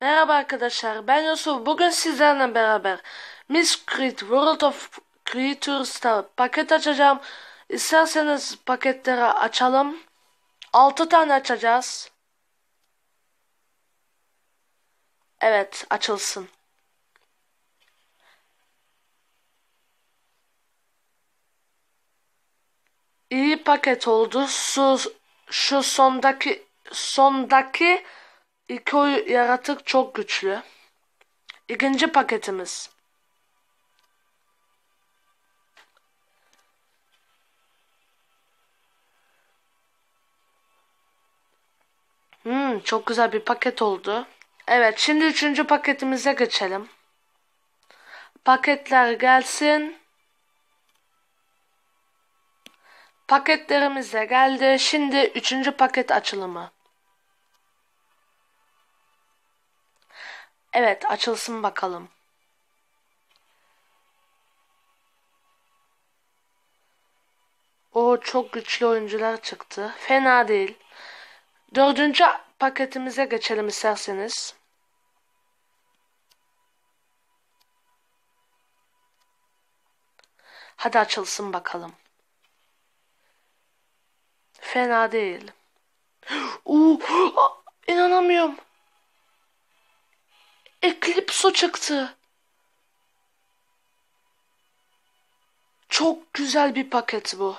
Merhaba arkadaşlar, ben Yusuf. Bugün sizlerle beraber Miss World of Creatures'ta paket açacağım. İsterseniz paketleri açalım. 6 tane açacağız. Evet, açılsın. İyi paket oldu. Şu, şu sondaki sondaki iki yaratık çok güçlü. İkinci paketimiz. Hmm, çok güzel bir paket oldu. Evet, şimdi üçüncü paketimize geçelim. Paketler gelsin. Paketlerimiz de geldi. Şimdi üçüncü paket açılımı. Evet açılsın bakalım. O çok güçlü oyuncular çıktı. Fena değil. Dördüncü paketimize geçelim isterseniz. Hadi açılsın bakalım. Fena değil. Oo, inanamıyorum. Eclipse çıktı. Çok güzel bir paket bu.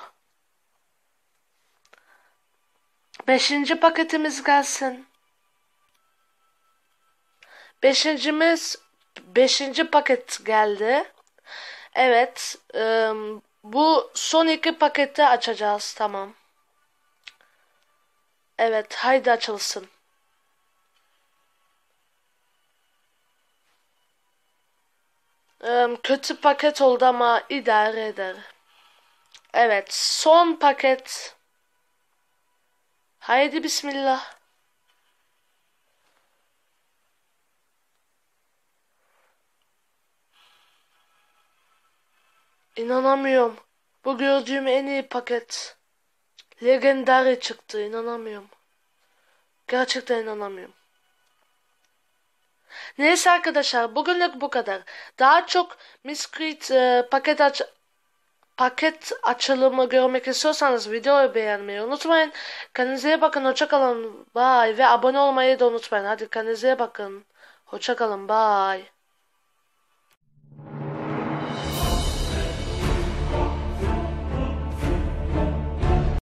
Beşinci paketimiz gelsin. Beşincimiz, beşinci paket geldi. Evet, ıı, bu son iki paketi açacağız, tamam. Evet, haydi açılsın. Kötü paket oldu ama idare eder. Evet, son paket. Haydi bismillah. İnanamıyorum. Bu gördüğüm en iyi paket. Legendary çıktı. İnanamıyorum. Gerçekten inanamıyorum. Neyse arkadaşlar bugünlük bu kadar. Daha çok Miss Creed e, paket aç paket açılımı görmek istiyorsanız videoyu beğenmeyi unutmayın. Kendinize bakın. Hoşçakalın. Bye. Ve abone olmayı da unutmayın. Hadi kendinize bakın. Hoşçakalın. Bye.